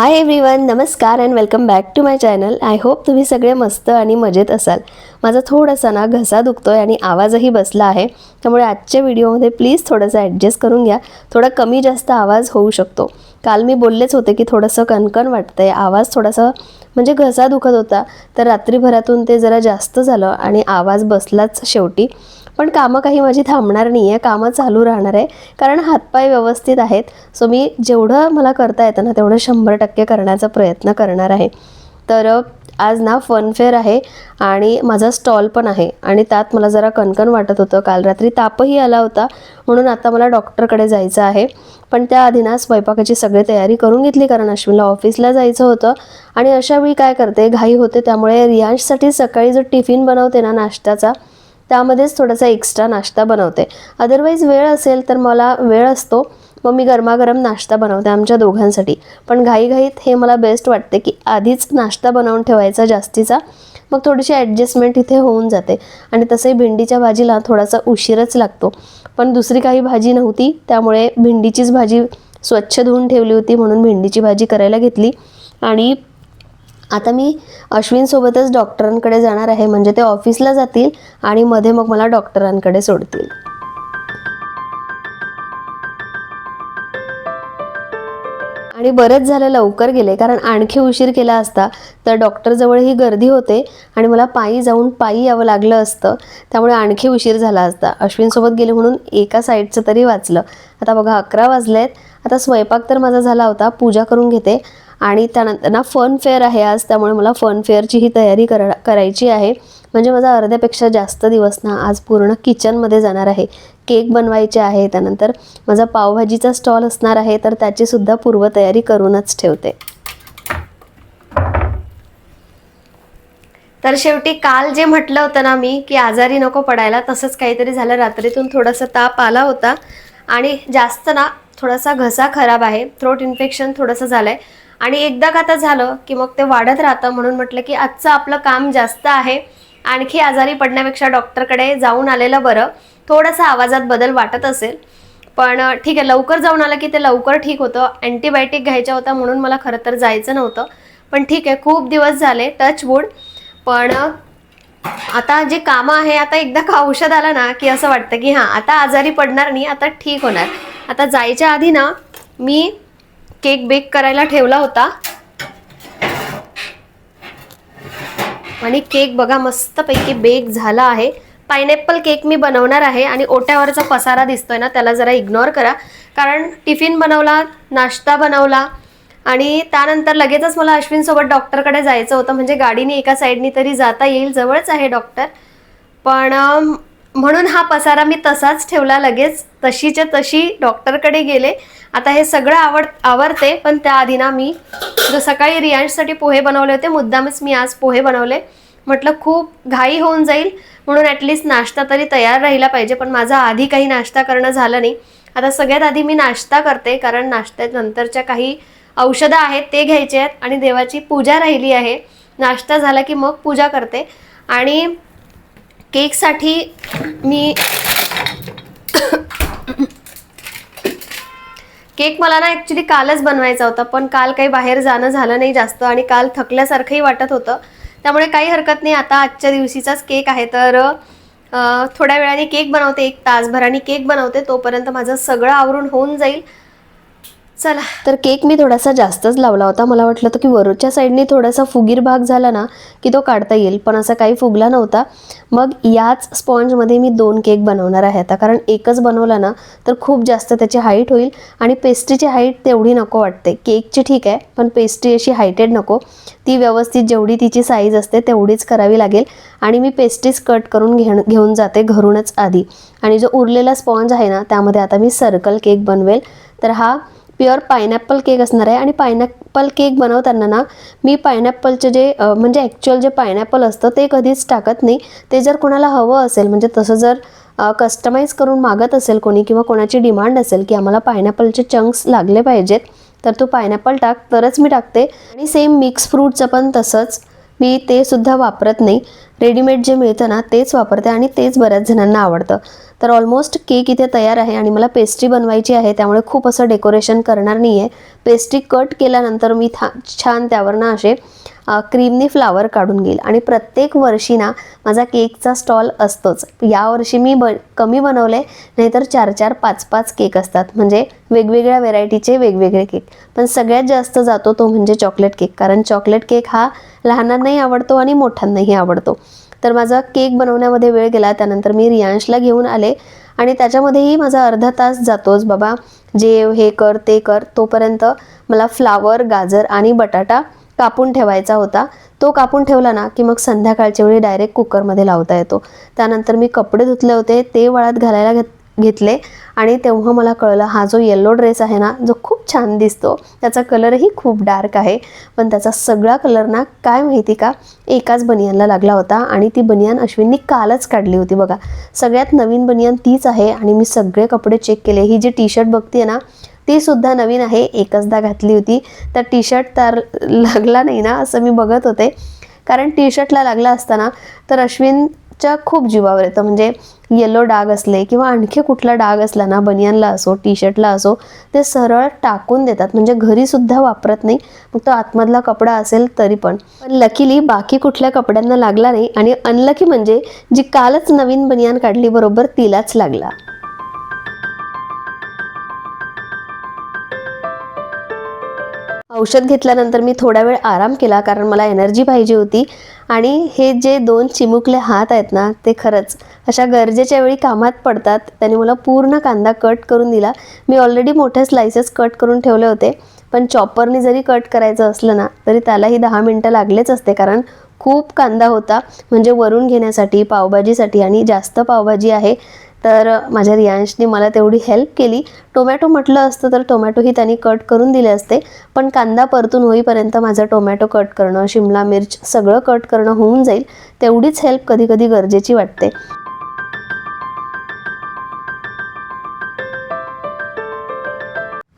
हाय everyone नमस्कार and welcome back to my channel I hope तुम्ही सगळे मस्त आणि मजेत असाल. माझा थोडासा ना घसा दुखतो आहे आणि आवाजही बसला आहे. त्यामुळे आजच्या व्हिडिओमध्ये प्लीज थोडंसं ॲडजस्ट करून घ्या. थोडा कमी जास्त आवाज होऊ शकतो. काल मी बोललेच होते की थोडंसं कणकण वाटतं आहे आवाज थोडासा म्हणजे घसा दुखत होता. तर रात्रीभरातून ते जरा जास्त झालं आणि आवाज बसलाच शेवटी. पण कामं काही माझी थांबणार नाही आहे कामं चालू राहणार आहे. कारण हातपाय व्यवस्थित आहेत. सो मी जेवढं मला करता येतं ना तेवढं शंभर टक्के करण्याचा प्रयत्न करणार आहे. तर आज ना फनफेअर आहे आणि माझा स्टॉल पण आहे. आणि त्यात मला जरा कणकण वाटत होतं. काल रात्री तापही आला होता. म्हणून आता मला डॉक्टरकडे जायचं आहे. पण त्याआधी ना स्वयंपाकाची सगळी तयारी करून घेतली. कारण अश्विनला ऑफिसला जायचं होतं. आणि अशा वेळी काय करते? घाई होते. त्यामुळे रियांशसाठी सकाळी जो टिफिन बनवते ना नाश्त्याचा त्यामध्येच थोडासा एक्स्ट्रा नाश्ता बनवते. अदरवाईज वेळ असेल तर मला वेळ असतो मग मी गरमागरम नाश्ता बनवते आमच्या दोघांसाठी. पण घाईघाईत हे मला बेस्ट वाटते की आधीच नाश्ता बनवून ठेवायचा जास्तीचा मग थोडीशी ॲडजस्टमेंट इथे होऊन जाते. आणि तसंही भेंडीच्या भाजीला थोडासा उशीरच लागतो. पण दुसरी काही भाजी नव्हती त्यामुळे भेंडीचीच भाजी स्वच्छ धुवून ठेवली होती म्हणून भेंडीची भाजी करायला घेतली. आणि आता मी अश्विनसोबतच डॉक्टरांकडे जाणार आहे. म्हणजे ते ऑफिसला जातील आणि मध्ये मग मला डॉक्टरांकडे सोडतील. आणि बरंच झालं लवकर गेले. कारण आणखी उशीर केला असता. तर डॉक्टरजवळ ही गर्दी होते आणि मला पायी जाऊन पायी यावं लागलं असतं. त्यामुळे आणखी उशीर झाला असता. अश्विनसोबत गेले म्हणून एका साईडचं तरी वाचलं. आता बघा अकरा वाजले आहेत आता स्वयंपाक तर माझा झाला होता. पूजा करून घेते. आणि त्यानंतर ना फन फेअर आहे आज त्यामुळे मला फन फेअरची ही तयारी करा करायची आहे. म्हणजे माझा अर्ध्यापेक्षा जास्त दिवस ना आज पूर्ण किचनमध्ये जाणार आहे. केक बनवायचे आहे त्यानंतर माझा पावभाजीचा स्टॉल असणार आहे तर त्याची सुद्धा पूर्वतयारी करूनच ठेवते. तर शेवटी काल जे म्हटलं होतं ना मी की आजारी नको पडायला तसंच काहीतरी झालं. रात्रीतून थोडासा ताप आला होता. आणि जास्त ना थोडासा घसा खराब आहे. थ्रोट इन्फेक्शन थोडंसं झालं आहे आणि एकदा का आता झालं की मग ते वाढत राहतं म्हणून म्हटलं की आजचं आपलं काम जास्त आहे. आणखी आजारी पडण्यापेक्षा डॉक्टरकडे जाऊन आलेलं बरं. थोडासा आवाजात बदल वाटत असेल. पण ठीक आहे लवकर जाऊन आलं की ते लवकर ठीक होतं. अँटीबायोटिक घ्यायच्या होता म्हणून मला खरं तर जायचं नव्हतं. पण ठीक आहे खूप दिवस झाले टच वूड. पण आता जे कामं आहे आता एकदा का औषध आलं ना की असं वाटतं की हां आता आजारी पडणार नाही आता ठीक होणार. आता जायच्या आधी ना मी केक बेक करायला ठेवला होता. आणि केक बघा मस्तपैकी बेक झाला आहे. पायनॅपल केक मी बनवणार आहे आणि ओट्यावरचा पसारा दिसतोय ना त्याला जरा इग्नोर करा. कारण टिफिन बनवला नाश्ता बनवला आणि त्यानंतर लगेचच मला अश्विनसोबत डॉक्टरकडे जायचं होतं. म्हणजे गाडीने एका साईडनी तरी जाता येईल जवळच आहे डॉक्टर. पण म्हणून हा पसारा मी तसाच ठेवला लगेच. तशीच्या तशी डॉक्टरकडे गेले. आता हे सगळं आवड आवडते पण त्याआधी ना मी जो सकाळी रियांशसाठी पोहे बनवले होते मुद्दामच मी आज पोहे बनवले. म्हटलं खूप घाई होऊन जाईल म्हणून ॲटलिस्ट नाश्ता तरी तयार राहिला पाहिजे पण माझा आधी काही नाश्ता करणं झालं नाही. आता सगळ्यात आधी मी नाश्ता करते कारण नाश्त्यानंतरच्या काही औषधं आहेत ते घ्यायचे आहेत आणि देवाची पूजा राहिली आहे. नाश्ता झाला की मग पूजा करते. आणि केकसाठी मी केक मला ना ॲक्च्युली कालच बनवायचा होता पण काल काही बाहेर जाणं झालं नाही जास्त आणि काल थकल्यासारखंही वाटत होतं. त्यामुळे काही हरकत नाही आता आजच्या दिवशीचाच केक आहे. तर थोड्या वेळाने केक बनवते एक तासभराने केक बनवते तोपर्यंत माझं सगळं आवरून होऊन जाईल. चला. तर केक मी थोडासा जास्तच लावला होता. मला वाटलं होतं की वरच्या साईडने थोडासा फुगीर भाग झाला ना की तो काढता येईल. पण असा काही फुगला नव्हता. मग याच स्पॉन्जमध्ये मी दोन केक बनवणार आहे आता. कारण एकच बनवला ना तर खूप जास्त त्याची हाईट होईल. आणि पेस्ट्रीची हाईट तेवढी नको वाटते. केकची ठीक आहे पण पेस्ट्री अशी हायटेड नको. ती व्यवस्थित जेवढी तिची साईज असते तेवढीच करावी लागेल. आणि मी पेस्ट्रीज कट करून घेण घेऊन जाते घरूनच आधी. आणि जो उरलेला स्पॉन्ज आहे ना त्यामध्ये आता मी सर्कल केक बनवेल. तर हा प्युअर पायनॅपल केक असणार आहे आणि पायनॅपल केक बनवताना ना मी पायनॅपलचे जे म्हणजे ॲक्च्युअल जे पायनॅपल असतं ते कधीच टाकत नाही. ते जर कोणाला हवं असेल म्हणजे तसं जर कस्टमाइज करून मागत असेल कोणी किंवा कोणाची डिमांड असेल की आम्हाला पायनॅपलचे चंक्स लागले पाहिजेत तर तू पायनॅपल टाक तरच मी टाकते. आणि सेम मिक्स फ्रूटचं पण तसंच मी ते सुद्धा वापरत नाही. रेडीमेड जे मिळतं ना तेच वापरते आणि तेच बऱ्याच जणांना आवडतं. तर ऑलमोस्ट केक इथे तयार आहे आणि मला पेस्ट्री बनवायची आहे त्यामुळे खूप असं डेकोरेशन करणार नाही आहे पेस्ट्री कट केल्यानंतर मी था छान त्यावर ना असे क्रीमनी फ्लावर काढून घेईल. आणि प्रत्येक वर्षी ना माझा केकचा स्टॉल असतोच. यावर्षी मी ब कमी बनवले नाहीतर चार चार पाच पाच केक असतात. म्हणजे वेगवेगळ्या व्हेरायटीचे वेगवेगळे केक पण सगळ्यात जास्त जातो तो म्हणजे चॉकलेट केक कारण चॉकलेट केक हा लहानांनाही आवडतो आणि मोठ्यांनाही आवडतो. तर माझा केक बनवण्यामध्ये वेळ गेला त्यानंतर मी रियांशला घेऊन आले आणि त्याच्यामध्येही माझा अर्धा तास जातोच. बाबा जेव हे कर ते कर. तोपर्यंत मला फ्लावर गाजर आणि बटाटा कापून ठेवायचा होता. तो कापून ठेवला ना की मग संध्याकाळच्या वेळी डायरेक्ट कुकरमध्ये लावता येतो. त्यानंतर मी कपडे धुतले होते ते वळात घालायला घेत घेतले. आणि तेव्हा मला कळलं हा जो येल्लो ड्रेस आहे ना जो खूप छान दिसतो त्याचा कलरही खूप डार्क आहे. पण त्याचा सगळा कलर ना काय माहिती का एकाच बनियानला लागला होता आणि ती बनियान अश्विननी कालच काढली होती बघा. सगळ्यात नवीन बनियान तीच आहे आणि मी सगळे कपडे चेक केले. ही जी टी शर्ट बघते ना ती सुद्धा नवीन आहे एकचदा घातली होती. तर टी शर्ट तर लागला नाही ना असं मी बघत होते. कारण टी शर्टला लागला असताना तर अश्विन च्या खूप जीवावर येतं. म्हणजे येलो डाग असले किंवा आणखी कुठला डाग असला ना बनियानला असो टी शर्टला असो ते सरळ टाकून देतात. म्हणजे घरी सुद्धा वापरत नाही. मग तो आतमधला कपडा असेल तरी पण. पण लकीली बाकी कुठल्या कपड्यांना लागला नाही आणि अनलकी म्हणजे जी कालच नवीन बनियान काढली बरोबर तिलाच लागला. औषध घेतल्यानंतर मी थोडा वेळ आराम केला कारण मला एनर्जी पाहिजे होती. आणि हे जे दोन चिमुकले हात आहेत ना ते खरंच अशा गरजेच्या वेळी कामात पडतात. त्याने मला पूर्ण कांदा कट करून दिला. मी ऑलरेडी मोठे स्लायसेस कट करून ठेवले होते. पण चॉपरने जरी कट करायचं असलं ना तरी त्यालाही दहा मिनटं लागलेच असते. कारण खूप कांदा होता. म्हणजे वरून घेण्यासाठी पावभाजीसाठी आणि जास्त पावभाजी आहे. तर माझ्या रियांशने मला तेवढी हेल्प केली. टोमॅटो म्हटलं असतं तर टोमॅटोही त्यांनी कट करून दिले असते. पण कांदा परतून होईपर्यंत माझं टोमॅटो कट करणं शिमला मिर्च सगळं कट करणं होऊन जाईल तेवढीच हेल्प कधी कधी गरजेची वाटते.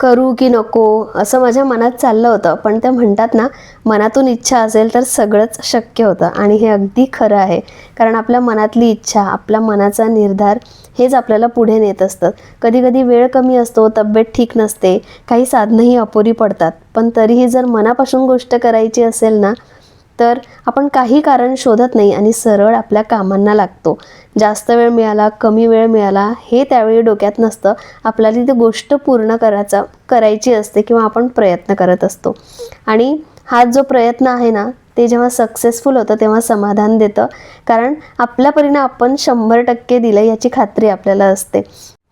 करू की नको असं माझ्या मनात चाललं होतं. पण ते म्हणतात ना मनातून इच्छा असेल तर सगळंच शक्य होतं. आणि हे अगदी खरं आहे. कारण आपल्या मनातली इच्छा आपल्या मनाचा निर्धार हेच आपल्याला पुढे नेत असतं. कधीकधी वेळ कमी असतो तब्येत ठीक नसते काही साधनंही अपुरी पडतात. पण तरीही जर मनापासून गोष्ट करायची असेल ना तर आपण काही कारण शोधत नाही आणि सरळ आपल्या कामांना लागतो. जास्त वेळ मिळाला कमी वेळ मिळाला हे त्यावेळी डोक्यात नसतं. आपल्याला ती गोष्ट पूर्ण करायचा करायची असते किंवा आपण प्रयत्न करत असतो. आणि हा जो प्रयत्न आहे ना ते जेव्हा सक्सेसफुल होतं तेव्हा समाधान देतं. कारण आपल्या परीनं आपण शंभर टक्के दिलं याची खात्री आपल्याला असते.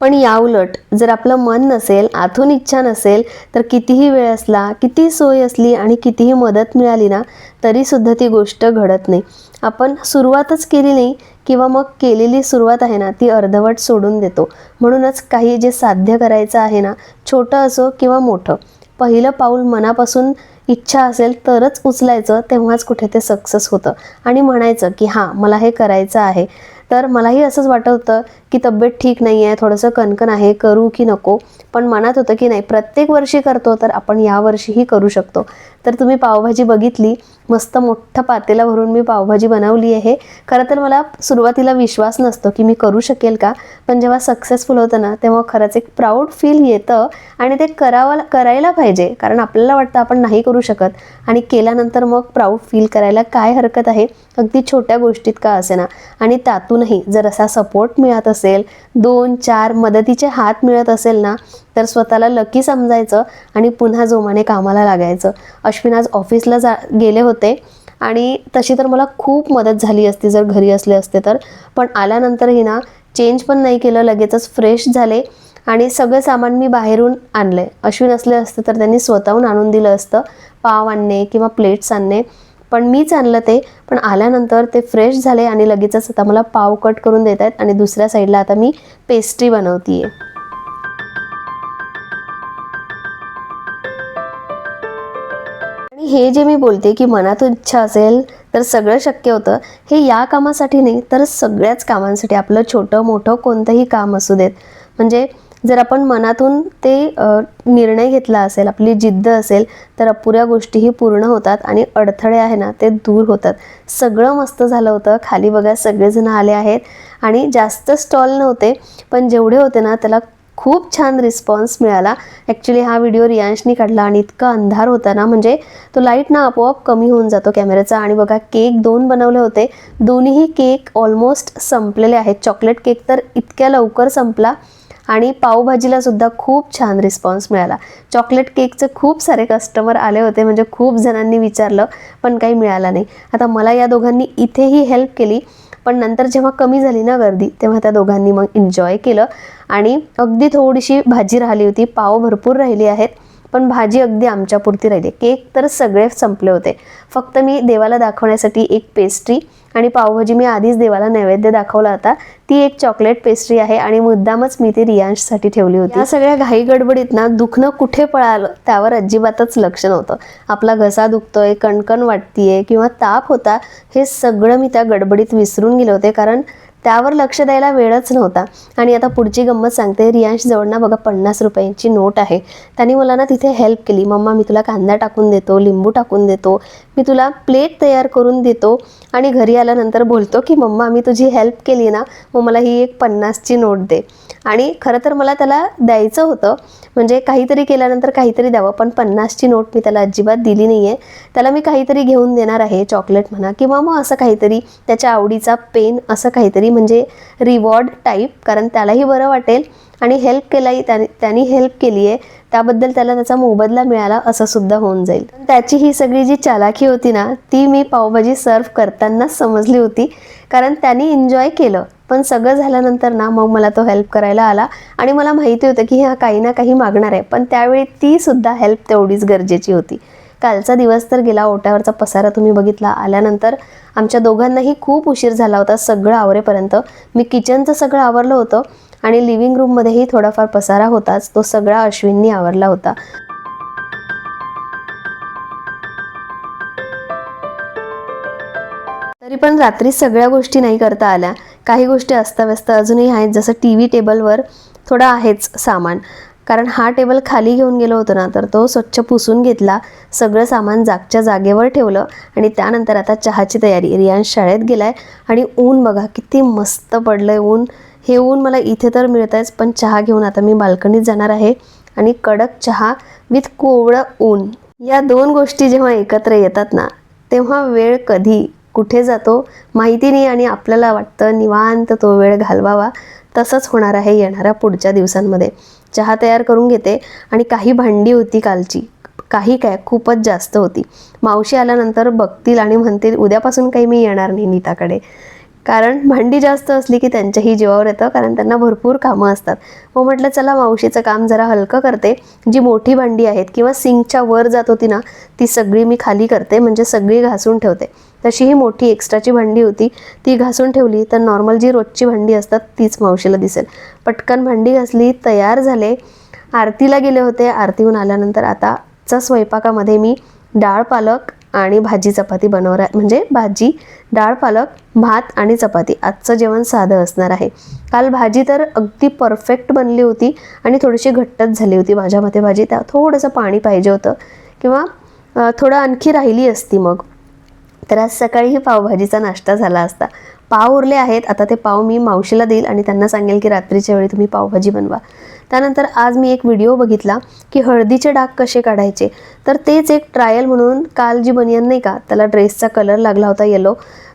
पण याउलट जर आपलं मन नसेल आतून इच्छा नसेल तर कितीही वेळ असला किती सोय असली आणि कितीही मदत मिळाली ना तरीसुद्धा ती गोष्ट घडत नाही. आपण सुरुवातच केली नाही किंवा मग केलेली सुरुवात आहे ना ती अर्धवट सोडून देतो. म्हणूनच काही जे साध्य करायचं आहे ना छोटं असो किंवा मोठं पहिलं पाऊल मनापासून इच्छा असेल तरच उचलायचं तेव्हाच कुठे ते सक्सेस होतं. आणि म्हणायचं की हां मला हे करायचं आहे. तर मलाही असंच वाटत होतं की तब्येत ठीक नाही आहे थोडंसं कणकण आहे करू की नको. पण मनात होतं की नाही प्रत्येक वर्षी करतो तर आपण यावर्षीही करू शकतो. तर तुम्ही पावभाजी बघितली. मस्त मोठं पातेला भरून मी पावभाजी बनवली आहे. खरं तर मला सुरुवातीला विश्वास नसतो की मी करू शकेल का पण जेव्हा सक्सेसफुल होतं ना तेव्हा खरंच एक प्राऊड फील येतं आणि ते करावं करायला पाहिजे. कारण आपल्याला वाटतं आपण नाही करू शकत आणि केल्यानंतर मग प्राऊड फील करायला काय हरकत आहे? अगदी छोट्या गोष्टीत का असेना? आणि त्यातूनही जर असा सपोर्ट मिळत असेल दोन चार मदतीचे हात मिळत असेल ना तर स्वतःला लकी समजायचं आणि पुन्हा जोमाने कामाला लागायचं. अश्विन आज ऑफिसला जा गेले होते आणि तशी तर मला खूप मदत झाली असती जर घरी असले असते तर. पण आल्यानंतरही ना चेंज पण नाही केलं लगेचच फ्रेश झाले आणि सगळं सामान मी बाहेरून आणले अश्विन असले असते तर त्यांनी स्वतःहून आणून दिलं असतं पाव आणणे किंवा प्लेट्स आणणे. पण मीच आणलं ते पण आल्यानंतर ते फ्रेश झाले आणि लगेचच आता मला पाव कट करून देत आहेत आणि दुसऱ्या साईडला आता मी पेस्ट्री बनवतीये. आहे हे जे मी बोलते की मनातून इच्छा असेल तर सगळं शक्य होतं. हे या कामासाठी नाही तर सगळ्याच कामांसाठी. आपलं छोटं मोठं कोणतंही काम असू देत. म्हणजे जर आपण मनातून ते निर्णय घेतला असेल आपली जिद्द असेल तर अपुऱ्या गोष्टीही पूर्ण होतात आणि अडथळे आहे ना ते दूर होतात. सगळं मस्त झालं होतं. खाली बघा सगळेजण आले आहेत. आणि जास्त स्टॉल नव्हते पण जेवढे होते ना त्याला खूप छान रिस्पॉन्स मिळाला. ॲक्च्युली हा व्हिडिओ रियांशनी काढला आणि इतका अंधार होता ना म्हणजे तो लाइट ना आपोआप कमी होऊन जातो कॅमेऱ्याचा आणि बघा केक दोन बनवले होते. दोन्हीही केक ऑलमोस्ट संपलेले आहेत. चॉकलेट केक तर इतक्या लवकर संपला आणि पावभाजीला सुद्धा खूप छान रिस्पॉन्स मिळाला. चॉकलेट केकचे खूप सारे कस्टमर आले होते म्हणजे खूप जणांनी विचारलं पण काही मिळालं नाही. आता मला या दोघांनी इथेही हेल्प केली. पण नंतर जेव्हा कमी झाली ना गर्दी तेव्हा त्या दोघांनी मग एन्जॉय केलं. आणि अगदी थोडीशी भाजी राहिली होती पाव भरपूर राहिली आहेत. पण भाजी अगदी आमच्यापुरती राहिली. केक तर सगळे संपले होते. फक्त मी देवाला दाखवण्यासाठी एक पेस्ट्री आणि पावभाजी मी आधीच देवाला नैवेद्य दाखवला होता. ती एक चॉकलेट पेस्ट्री आहे आणि मुद्दामच मी ती रियांशसाठी ठेवली होती. या सगळ्या घाई गडबडीत ना दुखणं कुठे पळालं त्यावर अजिबातच लक्ष नव्हतं. आपला घसा दुखतोय कणकण वाटतीये किंवा ताप होता हे सगळं मी त्या गडबडीत विसरून गेले होते. कारण त्यावर लक्ष द्यायला वेळच नव्हता. आणि आता पुढची गंमत सांगते. रियांशजवळ ना बघा पन्नास रुपयांची नोट आहे. त्यांनी मला ना तिथे हेल्प केली. मम्मा मी तुला कांदा टाकून देतो लिंबू टाकून देतो मी तुला प्लेट तयार करून देतो. आणि घरी आल्यानंतर बोलतो की मम्मा मी तुझी हेल्प केली ना मग मला ही एक पन्नासची नोट दे. आणि खरं तर मला त्याला द्यायचं होतं. म्हणजे काहीतरी केल्यानंतर काहीतरी द्यावं. पण पन्नासची नोट मी त्याला अजिबात दिली नाही आहे त्याला मी काहीतरी घेऊन देणार आहे चॉकलेट म्हणा किंवा मग असं काहीतरी त्याच्या आवडीचा पेन असं काहीतरी म्हणजे रिवॉर्ड टाईप कारण त्यालाही बरं वाटेल. आणि हेल्प केलाही त्याने त्यांनी हेल्प केली आहे त्याबद्दल त्याला त्याचा मोबदला मिळाला असं सुद्धा होऊन जाईल. त्याची ही सगळी जी चालाखी होती ना ती मी पावभाजी सर्व करतानाच समजली होती. कारण त्यांनी एन्जॉय केलं. पण सगळं झाल्यानंतर ना मग मला तो हेल्प करायला आला. आणि मला माहिती होतं की हा काही ना काही मागणार आहे. पण त्यावेळी ती सुद्धा हेल्प तेवढीच गरजेची होती. कालचा दिवस तर गेला ओट्यावरचा पसारा तुम्ही बघितला. आल्यानंतर आमच्या दोघांनाही खूप उशीर झाला होता सगळं आवरेपर्यंत. मी किचनचं सगळं आवरलं होतं आणि लिव्हिंग रूममध्येही थोडाफार पसारा होताच. तो सगळा अश्विननी आवरला होता. तरी पण रात्री सगळ्या गोष्टी नाही करता आल्या. काही गोष्टी अस्ताव्यस्त अजूनही आहेत जसं टी व्ही टेबलवर थोडं आहेच सामान. कारण हा टेबल खाली घेऊन गेलो होतो ना तर तो स्वच्छ पुसून घेतला सगळं सामान जागच्या जागेवर ठेवलं आणि त्यानंतर आता चहाची तयारी. रियांश शाळेत गेलाय आणि ऊन बघा किती मस्त पडलंय ऊन. हे ऊन मला इथे तर मिळत आहेच पण चहा घेऊन आता मी बाल्कनीत जाणार आहे आणि कडक चहा विथ कोवळं ऊन. या दोन गोष्टी जेव्हा एकत्र येतात ना तेव्हा वेळ कधी कुठे जातो माहिती नाही आणि आपल्याला वाटतं निवांत तो वेळ घालवावा. तसंच होणार आहे येणाऱ्या पुढच्या दिवसांमध्ये. चहा तयार करून घेते आणि काही भांडी होती कालची. काही काय खूपच जास्त होती. मावशी आल्यानंतर बघतील आणि म्हणतील उद्यापासून काही मी येणार नाही नीताकडे. कारण भांडी जास्त असली की त्यांच्याही जीवावर येतं कारण त्यांना भरपूर कामं असतात. मग म्हटलं चला मावशीचं काम जरा हलकं करते. जी मोठी भांडी आहेत किंवा सिंकच्या वर जात होती ना ती सगळी मी खाली करते म्हणजे सगळी घासून ठेवते. तशी ही मोठी एक्स्ट्राची भांडी होती. ती घासून ठेवली तर नॉर्मल जी रोजची भांडी असतात तीच मावशीला दिसेल. पटकन भांडी घासली तयार झाले. आरतीला गेले होते. आरतीहून आल्यानंतर आताच्या स्वयंपाकामध्ये मी डाळ पालक आणि भाजी चपाती बनवणार आहे. म्हणजे भाजी डाळ पालक भात आणि चपाती. आजचं जेवण साधं असणार आहे. काल भाजी तर अगदी परफेक्ट बनली होती आणि थोडीशी घट्टच झाली होती. माझ्या मते भाजी त्या थोडंसं पाणी पाहिजे होतं. किंवा थोडं आणखी राहिली असती मग. तर आज सकाळीही पावभाजीचा नाश्ता झाला असता. पाव उरले आहेत आता ते पाव मी मावशीला देईल आणि त्यांना सांगेल की रात्रीच्या वेळी तुम्ही पावभाजी बनवा. त्यानंतर आज मी एक व्हिडिओ बघितला की हळदीचे डाग कसे काढायचे. तर तेच एक ट्रायल म्हणून काल जी बनियन नाही का त्याला ड्रेसचा कलर लागला होता येलो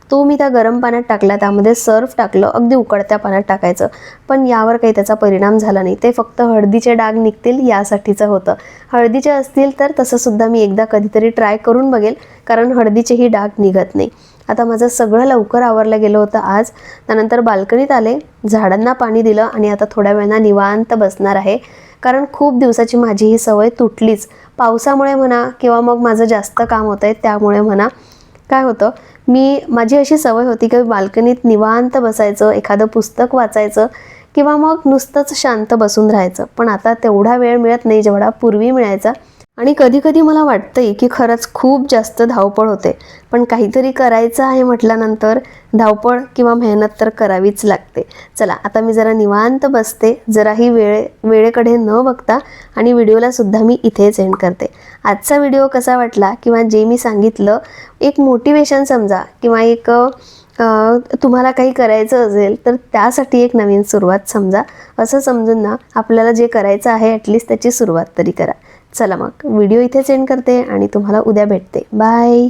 तो मी त्या गरम पाण्यात टाकला त्यामध्ये सर्फ टाकलं अगदी उकडत्या पाण्यात टाकायचं. पण यावर काही त्याचा परिणाम झाला नाही. ते फक्त हळदीचे डाग निघतील यासाठीचं होतं. हळदीचे असतील तर तसंसुद्धा मी एकदा कधीतरी ट्राय करून बघेल कारण हळदीचेही डाग निघत नाही. आता माझं सगळं लवकर आवरलं गेलं होतं आज. त्यानंतर बाल्कनीत आले झाडांना पाणी दिलं आणि आता थोड्या वेळानं निवांत बसणार आहे. कारण खूप दिवसाची माझी ही सवय तुटलीच. पावसामुळे म्हणा किंवा मग माझं जास्त काम होतं आहे त्यामुळे म्हणा काय होतं? मी माझी अशी सवय होती की बाल्कनीत निवांत बसायचं एखादं पुस्तक वाचायचं किंवा मग नुसतंच शांत बसून राहायचं. पण आता तेवढा वेळ मिळत नाही जेवढा पूर्वी मिळायचा. आणि कधी कधी मला वाटतंय की खरंच खूप जास्त धावपळ होते. पण काहीतरी करायचं आहे म्हटल्यानंतर धावपळ किंवा मेहनत तर करावीच लागते. चला आता मी जरा निवांत बसते. जराही वेळे वेळेकडे न बघता आणि व्हिडिओलासुद्धा मी इथेच एंड करते. आजचा व्हिडिओ कसा वाटला किंवा जे मी सांगितलं एक मोटिवेशन समजा किंवा एक तुम्हाला काही करायचं असेल तर त्यासाठी एक नवीन सुरुवात समजा. असं समजून ना आपल्याला जे करायचं आहे ॲटलिस्ट त्याची सुरुवात तरी करा. चला मग. व्हिडिओ इथेच एंड करते आणि तुम्हाला उद्या भेटते. बाय